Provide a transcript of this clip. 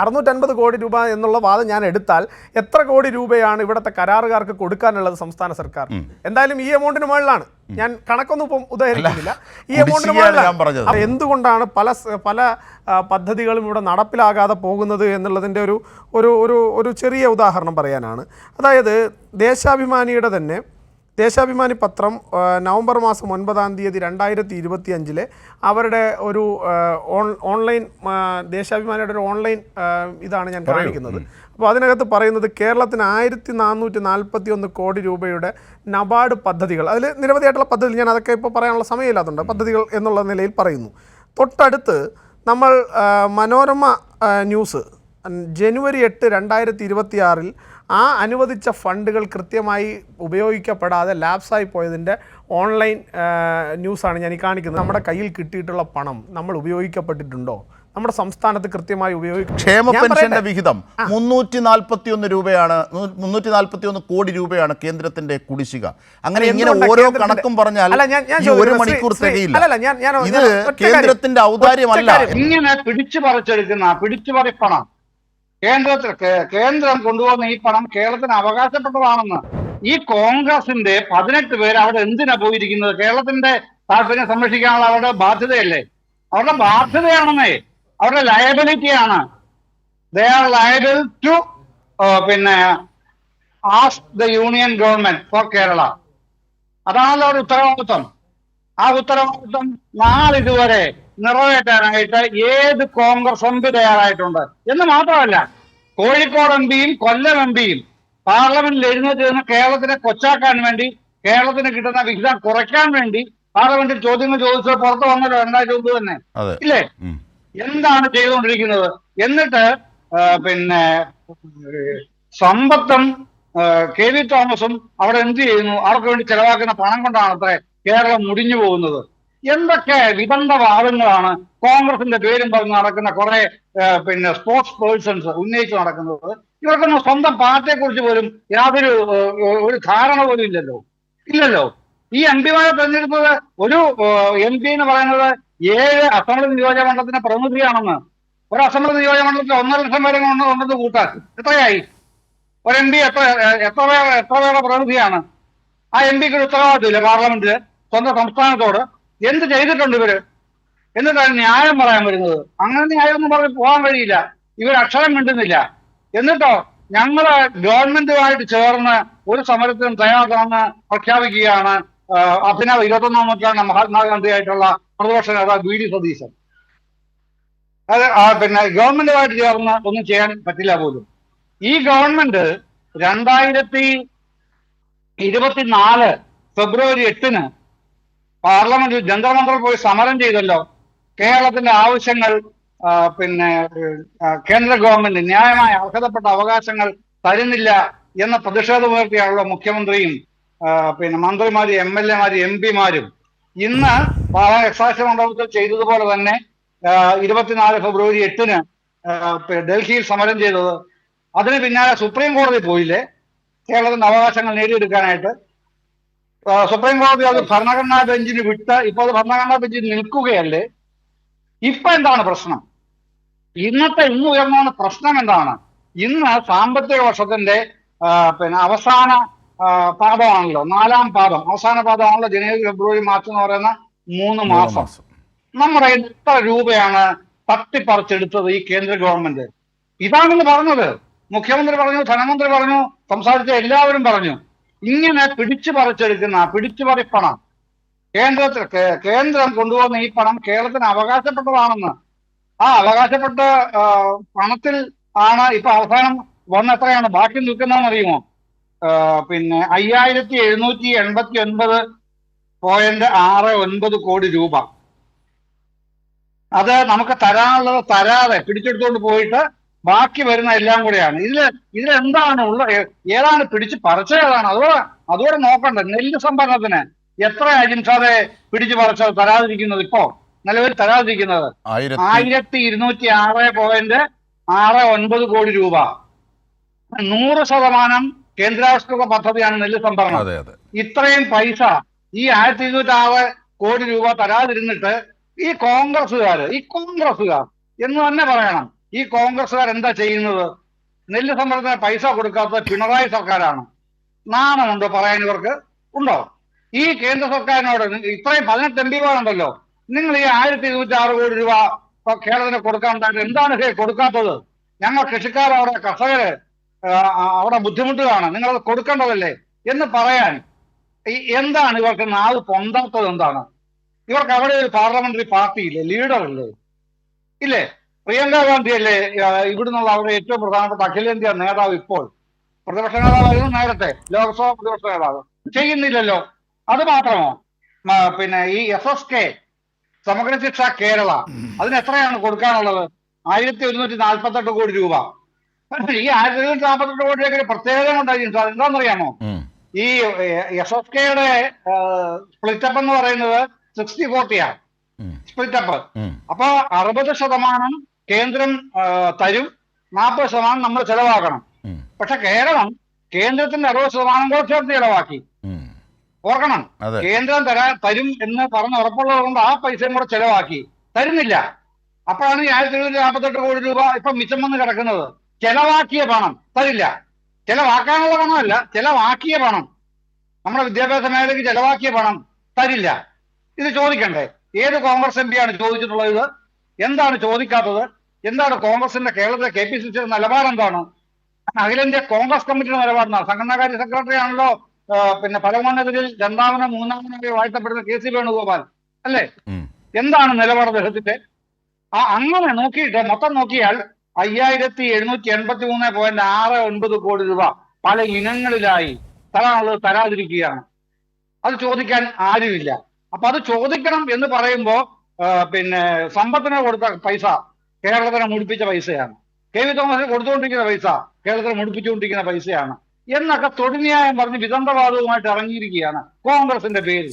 അറുന്നൂറ്റൻപത് കോടി രൂപ എന്നുള്ള വാദം ഞാൻ എടുത്താൽ എത്ര കോടി രൂപയാണ് ഇവിടുത്തെ കരാറുകാർക്ക് കൊടുക്കാനുള്ളത് സംസ്ഥാന സർക്കാർ? എന്തായാലും ഈ എമൗണ്ടിന് മുകളിലാണ്. ഞാൻ കണക്കൊന്നും ഇപ്പം ഉദാഹരിക്കുന്നില്ല ഈ എമൗണ്ടിന്. മുകളിലാണ്. എന്തുകൊണ്ടാണ് പല പല പദ്ധതികളും ഇവിടെ നടപ്പിലാകാതെ പോകുന്നത് എന്നുള്ളതിന്റെ ഒരു ഒരു ഒരു ചെറിയ ഉദാഹരണം പറയാനാണ്. അതായത് ദേശാഭിമാനിയുടെ തന്നെ ദേശാഭിമാനി പത്രം നവംബർ മാസം ഒൻപതാം തീയതി രണ്ടായിരത്തി ഇരുപത്തി അഞ്ചിലെ അവരുടെ ഒരു ഓൺലൈൻ ദേശാഭിമാനിയുടെ ഒരു ഓൺലൈൻ ഇതാണ് ഞാൻ കാണിക്കുന്നത്. അപ്പോൾ അതിനകത്ത് പറയുന്നത് കേരളത്തിന് ആയിരത്തി നാനൂറ്റി നാൽപ്പത്തി ഒന്ന് കോടി രൂപയുടെ നബാർഡ് പദ്ധതികൾ അതിൽ നിരവധിയായിട്ടുള്ള പദ്ധതികൾ ഞാൻ അതൊക്കെ ഇപ്പോൾ പറയാനുള്ള സമയമില്ലാത്തതുണ്ട്. പദ്ധതികൾ എന്നുള്ള നിലയിൽ പറയുന്നു. തൊട്ടടുത്ത് നമ്മൾ മനോരമ ന്യൂസ് ജനുവരി എട്ട് രണ്ടായിരത്തി ഇരുപത്തി ആ അനുവദിച്ച ഫണ്ടുകൾ കൃത്യമായി ഉപയോഗിക്കപ്പെടാതെ ലാപ്സായി പോയതിന്റെ ഓൺലൈൻ ന്യൂസാണ് ഞാൻ ഈ കാണിക്കുന്നത്. നമ്മുടെ കയ്യിൽ കിട്ടിയിട്ടുള്ള പണം നമ്മൾ ഉപയോഗിക്കപ്പെട്ടിട്ടുണ്ടോ? നമ്മുടെ സംസ്ഥാനത്ത് കൃത്യമായി ഉപയോഗിക്കും ക്ഷേമ പെൻഷന്റെ വിഹിതം മുന്നൂറ്റി നാൽപ്പത്തി ഒന്ന് രൂപയാണ് മുന്നൂറ്റി നാൽപ്പത്തി ഒന്ന് കോടി രൂപയാണ് കേന്ദ്രത്തിന്റെ കുടിശ്ശിക. അങ്ങനെ ഇങ്ങനെ ഓരോ കണക്കും പറഞ്ഞാൽ ഒരു മണിക്കൂർ തികയില്ല. ഇത് കേന്ദ്രത്തിന്റെ ഔദാര്യമല്ല. ഇങ്ങനെ പിടിച്ചു പറിച്ചെടുക്കുന്ന പിടിച്ചു പണം കേന്ദ്രത്തിൽ കേന്ദ്രം കൊണ്ടുവന്ന ഈ പണം കേരളത്തിന് അവകാശപ്പെട്ടതാണെന്ന്. ഈ കോൺഗ്രസിന്റെ പതിനെട്ട് പേര് അവിടെ എന്തിനാ പോയിരിക്കുന്നത്? കേരളത്തിന്റെ താല്പര്യം സംരക്ഷിക്കാനുള്ള അവരുടെ ബാധ്യതയല്ലേ? അവരുടെ ബാധ്യതയാണെന്നേ. അവരുടെ ലയബിലിറ്റിയാണ് ദേ ആർ ലയബിൾ ടു പിന്നെ ask the union government for Kerala അതാണല്ലോ അവരുടെ ഉത്തരവാദിത്വം. ആ ഉത്തരവാദിത്വം നാളിതുവരെ നിറവേറ്റാനായിട്ട് ഏത് കോൺഗ്രസ് എം പി തയ്യാറായിട്ടുണ്ട്? എന്ന് മാത്രമല്ല കോഴിക്കോട് എം പിയും കൊല്ലം എം പിയും പാർലമെന്റിൽ എഴുന്നേറ്റ് നിന്ന് കേരളത്തിനെ കൊച്ചാക്കാൻ വേണ്ടി കേരളത്തിന് കിട്ടുന്ന വിഹിതം കുറയ്ക്കാൻ വേണ്ടി പാർലമെന്റിൽ ചോദ്യങ്ങൾ ചോദിച്ചത് പുറത്തു വന്നല്ലോ രണ്ടായിരത്തി ഒമ്പത് തന്നെ. ഇല്ലേ? എന്താണ് ചെയ്തുകൊണ്ടിരിക്കുന്നത്? എന്നിട്ട് പിന്നെ സമ്പത്തും കെ വി തോമസും അവിടെ എന്ത് ചെയ്യുന്നു? അവർക്ക് വേണ്ടി ചെലവാക്കുന്ന പണം കൊണ്ടാണ് അത്രേ കേരളം മുടിഞ്ഞു പോകുന്നത്. എന്തൊക്കെ വിദണ്ഡ വാദങ്ങളാണ് കോൺഗ്രസിന്റെ പേരും പറഞ്ഞ് നടക്കുന്ന കുറെ പിന്നെ സ്പോർട്സ് പേഴ്സൺസ് ഉന്നയിച്ച് നടക്കുന്നത്. ഇവർക്കൊന്നും സ്വന്തം പാർട്ടിയെ കുറിച്ച് പോലും യാതൊരു ഒരു ധാരണ പോലും ഇല്ലല്ലോ. ഇല്ലല്ലോ. ഈ എം പിമാരെ തെരഞ്ഞെടുത്തത് ഒരു എം പി എന്ന് പറയുന്നത് ഏഴ് അസംബ്ലി നിയോജക മണ്ഡലത്തിന്റെ പ്രതിനിധിയാണെന്ന്. ഒരു അസംബ്ലി നിയോജക മണ്ഡലത്തിൽ ഒന്നര ലക്ഷം പേരെ ഉണ്ടെന്ന് കൂട്ടാൻ. എത്രയായി? ഒരു എം പി എത്ര എത്ര പേരുടെ പ്രതിനിധിയാണ്? ആ എം പിക്ക് ഒരു ഉത്തരവാദിത്തമില്ല പാർലമെന്റിൽ. സ്വന്തം സംസ്ഥാനത്തോട് എന്ത് ചെയ്തിട്ടുണ്ട് ഇവർ? എന്നിട്ടാണ് ന്യായം പറയാൻ വരുന്നത്? അങ്ങനെ ന്യായം ഒന്നും പറഞ്ഞ് പോകാൻ കഴിയില്ല. ഇവർ അക്ഷരം മിണ്ടുന്നില്ല. എന്നിട്ടോ ഞങ്ങൾ ഗവൺമെന്റുമായിട്ട് ചേർന്ന് ഒരു സമരത്തിനും തയ്യാറാണെന്ന് പ്രഖ്യാപിക്കുകയാണ് അഭിനവ് ഇരുപത്തൊന്നാം നൂറ്റാണ്ട് മഹാത്മാഗാന്ധിയായിട്ടുള്ള പ്രതിപക്ഷ നേതാവ് വി ഡി സതീശൻ. അത് പിന്നെ ഗവൺമെന്റുമായിട്ട് ചേർന്ന് ഒന്നും ചെയ്യാൻ പറ്റില്ല പോലും. ഈ ഗവൺമെന്റ് രണ്ടായിരത്തി ഇരുപത്തിനാല് ഫെബ്രുവരി എട്ടിന് പാർലമെന്റിൽ ജന്തർമന്ത്രർ പോയി സമരം ചെയ്തല്ലോ. കേരളത്തിന്റെ ആവശ്യങ്ങൾ പിന്നെ കേന്ദ്ര ഗവൺമെന്റ് ന്യായമായ അർഹതപ്പെട്ട അവകാശങ്ങൾ തരുന്നില്ല എന്ന പ്രതിഷേധമുയർത്തിയാണല്ലോ മുഖ്യമന്ത്രിയും പിന്നെ മന്ത്രിമാരും എം എൽ എമാരും എം പിമാരും. ഇന്ന് എക്സാക്ഷൻ മണ്ഡലത്തിൽ ചെയ്തതുപോലെ തന്നെ ഇരുപത്തിനാല് ഫെബ്രുവരി എട്ടിന് ഡൽഹിയിൽ സമരം ചെയ്തത്. അതിന് പിന്നാലെ സുപ്രീം കോടതി പോയില്ലേ? കേരളത്തിന്റെ അവകാശങ്ങൾ നേടിയെടുക്കാനായിട്ട്. സുപ്രീം കോടതി അത് ഭരണഘടനാ ബെഞ്ചിന് വിട്ട് ഇപ്പോൾ അത് ഭരണഘടനാ ബെഞ്ചിൽ നിൽക്കുകയല്ലേ? ഇപ്പൊ എന്താണ് പ്രശ്നം? ഇന്നത്തെ ഇന്ന് ഉയർന്ന പ്രശ്നം എന്താണ്? ഇന്ന് സാമ്പത്തിക വർഷത്തിന്റെ പിന്നെ അവസാന പാദമാണല്ലോ നാലാം പാദം. അവസാന പാദമാണല്ലോ ജനുവരി ഫെബ്രുവരി മാർച്ച് എന്ന് പറയുന്ന മൂന്ന് മാസം. നമ്മുടെ എത്ര രൂപയാണ് തട്ടിപ്പറിച്ചെടുത്തത് ഈ കേന്ദ്ര ഗവൺമെന്റ്? ഇതാണെന്ന് പറഞ്ഞത്. മുഖ്യമന്ത്രി പറഞ്ഞു ധനമന്ത്രി പറഞ്ഞു സംസാരിച്ച എല്ലാവരും പറഞ്ഞു. ഇങ്ങനെ പിടിച്ചു പറിച്ചെടുക്കുന്ന പിടിച്ചു പറിപ്പണം. കേന്ദ്രത്തിൽ കേന്ദ്രം കൊണ്ടുവന്ന ഈ പണം കേരളത്തിന് അവകാശപ്പെട്ടതാണെന്ന്. ആ അവകാശപ്പെട്ട പണത്തിൽ ആണ് ഇപ്പൊ അവസാനം വന്ന എത്രയാണ് ബാക്കി നിൽക്കുന്നതെന്ന് അറിയുമോ പിന്നെ അയ്യായിരത്തി എഴുന്നൂറ്റി എൺപത്തി ഒൻപത് പോയിന്റ് ആറ് ഒൻപത് കോടി രൂപ. അത് നമുക്ക് തരാനുള്ളത് തരാതെ പിടിച്ചെടുത്തുകൊണ്ട് പോയിട്ട് ബാക്കി വരുന്ന എല്ലാം കൂടെയാണ്. ഇതിൽ ഇതിൽ എന്താണ് ഉള്ള ഏതാണ് പിടിച്ച് പറിച്ച ഏതാണ് അതോടെ അതുകൂടെ നോക്കണ്ട. നെല്ല് സംഭരണത്തിന് എത്ര അജിംസാറെ പിടിച്ചു പറിച്ചത് തരാതിരിക്കുന്നത് ഇപ്പോ. നിലവിൽ തരാതിരിക്കുന്നത് ആയിരത്തി ഇരുന്നൂറ്റി ആറ് പോയിന്റ് ആറ് ഒൻപത് കോടി രൂപ. നൂറ് ശതമാനം കേന്ദ്രാവിഷ്കൃത പദ്ധതിയാണ് നെല്ല് സംഭരണം. ഇത്രയും പൈസ ഈ ആയിരത്തി ഇരുന്നൂറ്റി ആറ് കോടി രൂപ തരാതിരുന്നിട്ട് ഈ കോൺഗ്രസ്സുകാർ ഈ കോൺഗ്രസ്സുകാർ എന്ന് തന്നെ പറയണം. ഈ കോൺഗ്രസ്സുകാർ എന്താ ചെയ്യുന്നത്? നെല്ല് സംഭരണത്തിന് പൈസ കൊടുക്കാത്തത് പിണറായി സർക്കാരാണ്. നാണമുണ്ടോ പറയാൻ ഇവർക്ക്? ഉണ്ടോ? ഈ കേന്ദ്ര സർക്കാരിനോട് ഇത്രയും പതിനെട്ട് എം പിമാരുണ്ടല്ലോ നിങ്ങൾ ഈ ആയിരത്തി ഇരുന്നൂറ്റി ആറ് കോടി രൂപ കേരളത്തിന് കൊടുക്കാനുണ്ടായിട്ട് എന്താണ് ഹേ കൊടുക്കാത്തത്? ഞങ്ങൾ കൃഷിക്കാർ അവിടെ കർഷകര് അവിടെ ബുദ്ധിമുട്ടുകയാണ് നിങ്ങൾ അത് കൊടുക്കേണ്ടതല്ലേ? എന്ന് പറയാൻ എന്താണ് ഇവർക്ക് നാവ് പൊന്താത്തത് എന്താണ്? ഇവർക്ക് അവിടെ ഒരു പാർലമെന്ററി പാർട്ടി ഇല്ലേ ലീഡർ ഇല്ലേ ഇല്ലേ? പ്രിയങ്ക ഗാന്ധി അല്ലേ ഇവിടുന്നുള്ള അവരുടെ ഏറ്റവും പ്രധാനപ്പെട്ട അഖിലേന്ത്യാ നേതാവ് ഇപ്പോൾ. പ്രതിപക്ഷ നേതാവായിരുന്നു നേരത്തെ ലോക്സഭാ പ്രതിപക്ഷ നേതാവ്. ചെയ്യുന്നില്ലല്ലോ. അത് മാത്രമോ? പിന്നെ ഈ എസ് എസ് കെ സമഗ്ര ശിക്ഷ കേരള അതിന് എത്രയാണ് കൊടുക്കാനുള്ളത്? ആയിരത്തി ഒരുന്നൂറ്റി നാൽപ്പത്തെട്ട് കോടി രൂപ. ഈ ആയിരത്തി ഒരുന്നൂറ്റി നാൽപ്പത്തെട്ട് കോടി രൂപയ്ക്ക് ഒരു പ്രത്യേകത ഉണ്ടായിരുന്നു സാർ. എന്താണെന്നറിയാമോ? ഈ എസ് എസ് കെയുടെ സ്പ്ലിറ്റപ്പ് എന്ന് പറയുന്നത് സിക്സ്റ്റി ഫോർട്ടിയാണ്. സ്പ്ലിറ്റപ്പ്. അപ്പൊ അറുപത് ശതമാനം കേന്ദ്രം തരും. നാൽപ്പത് ശതമാനം നമ്മൾ ചെലവാക്കണം. പക്ഷെ കേരളം കേന്ദ്രത്തിന്റെ അറുപത് ശതമാനം കൂടെ ചേർത്ത് ചെലവാക്കി. ഓർക്കണം. കേന്ദ്രം തരാ തരും എന്ന് പറഞ്ഞ് ഉറപ്പുള്ളത് കൊണ്ട് ആ പൈസയും കൂടെ ചെലവാക്കി. തരുന്നില്ല. അപ്പോഴാണ് ഈ ആയിരത്തി എഴുന്നൂറ്റി നാൽപ്പത്തെട്ട് കോടി രൂപ ഇപ്പൊ മിച്ചം വന്ന് കിടക്കുന്നത്. ചെലവാക്കിയ പണം തരില്ല. ചെലവാക്കാനുള്ള പണമല്ല ചെലവാക്കിയ പണം. നമ്മുടെ വിദ്യാഭ്യാസ മേഖലയ്ക്ക് ചെലവാക്കിയ പണം തരില്ല. ഇത് ചോദിക്കണ്ടേ? ഏത് കോൺഗ്രസ് എം ആണ് ചോദിച്ചിട്ടുള്ളത്? എന്താണ് ചോദിക്കാത്തത്? എന്താണ് കോൺഗ്രസിന്റെ കേരളത്തിലെ കെ പി സി സിയുടെ നിലപാട് എന്താണ്? അഖിലേന്ത്യാ കോൺഗ്രസ് കമ്മിറ്റിയുടെ നിലപാടെന്താണ് സംഘടനാകാര്യ സെക്രട്ടറി ആണല്ലോ പിന്നെ പരമോന്നതരിൽ രണ്ടാമനോ മൂന്നാമനോ വാഴ്ത്തപ്പെടുന്ന കെ സി വേണുഗോപാൽ അല്ലേ? എന്താണ് നിലപാട് അദ്ദേഹത്തിന്റെ? ആ അങ്ങനെ നോക്കിയിട്ട് മൊത്തം നോക്കിയാൽ അയ്യായിരത്തി എഴുന്നൂറ്റി എൺപത്തി മൂന്ന് പോയിന്റ് ആറ് ഒൻപത് കോടി രൂപ പല ഇനങ്ങളിലായി തരാനുള്ളത് തരാതിരിക്കുകയാണ്. അത് ചോദിക്കാൻ ആരുമില്ല. അപ്പൊ അത് ചോദിക്കണം എന്ന് പറയുമ്പോ പിന്നെ സമ്പത്തിന് കൊടുത്ത പൈസ കേരളത്തിനെ മുടിപ്പിച്ച പൈസയാണ്. കെ വി തോമസിന് കൊടുത്തുകൊണ്ടിരിക്കുന്ന പൈസ കേരളത്തിനെ മുടിപ്പിച്ചുകൊണ്ടിരിക്കുന്ന പൈസയാണ്. എന്നൊക്കെ തൊഴിൽന്യായം പറഞ്ഞ് വിദണ്ഡവാദവുമായിട്ട് ഇറങ്ങിയിരിക്കുകയാണ് കോൺഗ്രസിന്റെ പേര്.